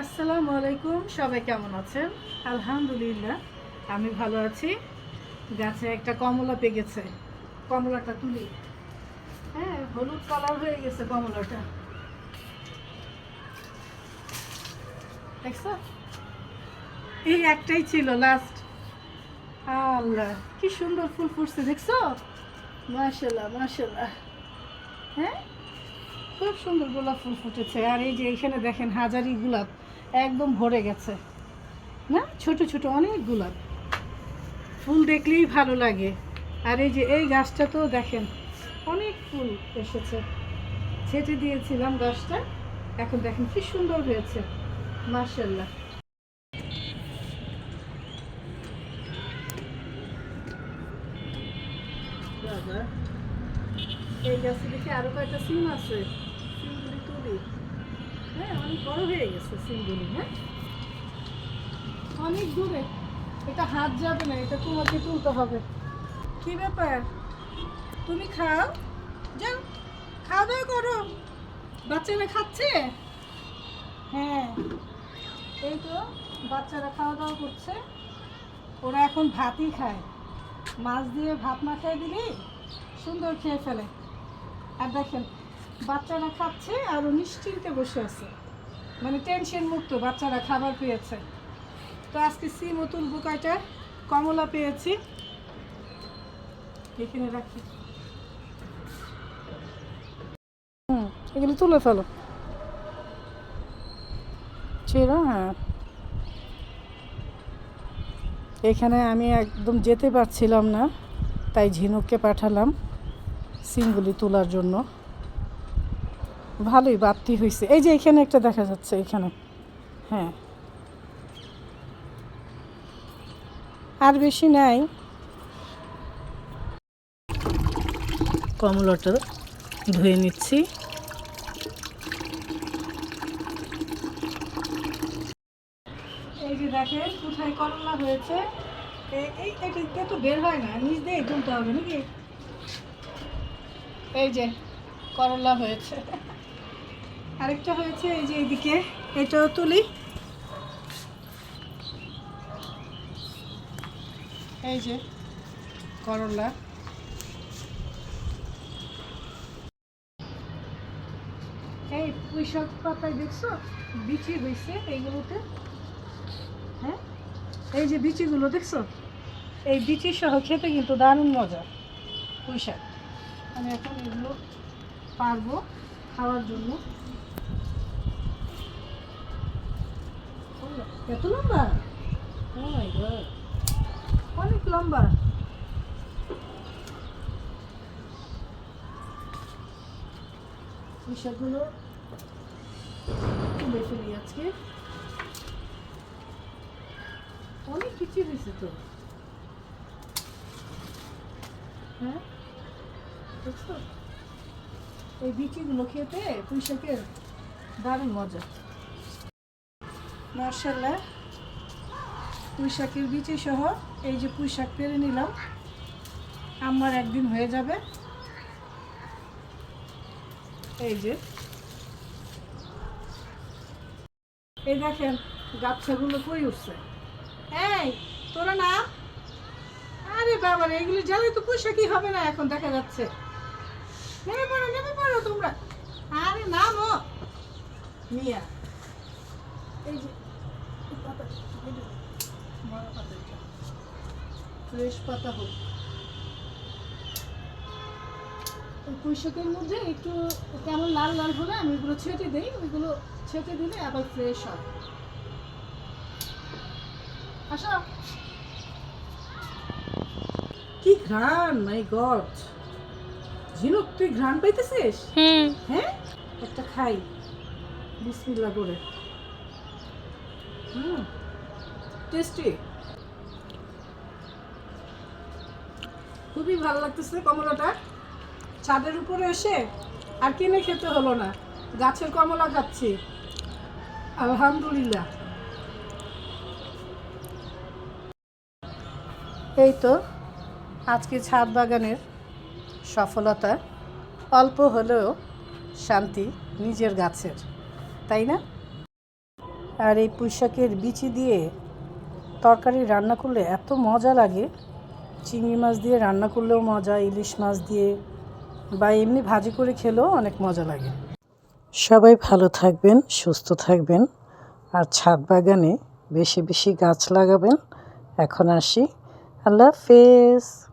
আসসালামু আলাইকুম, সবাই কেমন আছেন? আলহামদুলিল্লাহ, আমি ভালো আছি। গাছে একটা কমলা পেকেছে। কমলাটা তুলি। হ্যাঁ হলুদ কালার হয়ে গেছে কমলাটা। দেখছ? এই একটাই ছিল লাস্ট আল্লাহ, কি সুন্দর ফুল ফুটছে, দেখছ? মাশাল্লাহ মাশাল্লাহ হ্যাঁ? খুব সুন্দর গোলাপ ফুল ফুটেছে। আর এই যে এখানে দেখেন হাজারি গোলাপ একদম ভরে গেছে। না, ছোট ছোট অনেক গোলাপ ফুল দেখলেই ভালো লাগে। আর এই যে এই গাছটা তো দেখেন, অনেক ফুল এসেছে। ছেটে দিয়েছিলাম গাছটা। এখন দেখেন কি সুন্দর হয়েছে। মার্শাল্লাহ এই গাছে দেখি আরও কয়েকটা সিম আছে? অনেক বড় হয়ে গেছে হ্যাঁ? অনেক দূরে। এটা হাত যাবে না, এটা তুলতে হবে। ব্যাপার? তুমি খাও? বাচ্চারা খাচ্ছে? হ্যাঁ। এই তো, বাচ্চারা খাওয়া দাওয়া করছে। ওরা এখন ভাতই খায়। মাছ দিয়ে ভাত মাখায় দিলেই সুন্দর খেয়ে ফেলে। আর দেখেন বাচ্চারা খাচ্ছে আর ও নিশ্চিন্তে বসে আছে। মানে টেনশন মুক্ত, বাচ্চারা খাবার পেয়েছে। তো আজকে সিম তুলবো কয়টা? কমলা পেয়েছি। এখানে রাখি। হুম, এগুলো তুলে ফেলো। হ্যাঁ। এখানে আমি একদম যেতে পারছিলাম না, তাই ঝিনুককে পাঠালাম সিমগুলি তোলার জন্য। ভালোই বাড়তি হয়েছে এই যে এখানে একটা দেখা যাচ্ছে এখানে। হ্যাঁ। আর বেশি নাই। কমলাটা ধুয়ে নিচ্ছি। এই যে দেখেন কোথায় করলা হয়েছে? এই এটা তো বের হয় না নিচ দিয়ে তুলতে হবে নাকি? এই যে করলা হয়েছে। আরেকটা হয়েছে, এই যে এইদিকে, এটাও তুলি। এই যে, করলা। এই, পুঁইশাক পাতায় দেখছ? বিচি হয়েছে এইগুলোতে। হ্যাঁ? এই যে বিচিগুলো, দেখছ? এই বিচি সহ খেতে কিন্তু দারুণ মজা, পুঁইশাক। আমি এখন এগুলো পারব খাওয়ার জন্য। এত লম্বা. অনেক লম্বা। পুঁইশাকগুলো তুলে ফেলি আজকে। অনেক কিছু হয়েছে তো। হ্যাঁ? দেখছ এই বিচিগুলো খেতে পুঁইশাকের দারুণ মজা। মার্শাল্লাহ। পুঁইশাকের বিচি সহ এই যে পুঁইশাক পেরে নিলাম। আমার একদিন হয়ে যাবে। এই যে। এই দেখেন গাছাগুলো কই উঠছে? এই, তোরা না? আরে বাবা এগুলি জালে তো পয়সা হবে না এখন, দেখা যাচ্ছে। নেমে পড়ো নেমে পড়ো তোমরা। আরে নামো। মিয়া, এই যে। পাতা, এই পাতা এটা। ফ্রেশ পাতা হোক। পুঁইশাকের মধ্যে একটু কেমন লাল লাল হলে আমি ছেটে দিই ওইগুলো ছেটে দিলে আবার ফ্রেশ হয়। আসো। কি ঘ্রাণ মাই গড ঝিনুক তুই ঘ্রাণ পাইতেছিস? হুম। হ্যাঁ? একটা খাই। বিসমিল্লা করে। হুম টেস্টি খুবই ভালো লাগতেছে কমলাটা। ছাদের উপরে এসে আর কিনে খেতে হলো না। গাছের কমলা খাচ্ছি। আলহামদুলিল্লাহ। এই তো আজকে ছাদ বাগানের সফলতা। অল্প হলেও শান্তি নিজের গাছের। তাই না? আর এই পুঁই শাকের বিচি দিয়ে তরকারি রান্না করলে এত মজা লাগে। চিংড়ি মাছ দিয়ে রান্না করলেও মজা, ইলিশ মাছ দিয়ে বা এমনি ভাজি করে খেলেও অনেক মজা লাগে। সবাই ভালো থাকবেন, সুস্থ থাকবেন আর ছাদ বাগানে বেশি বেশি গাছ লাগাবেন। এখন আসি। আল্লাহ হাফেজ।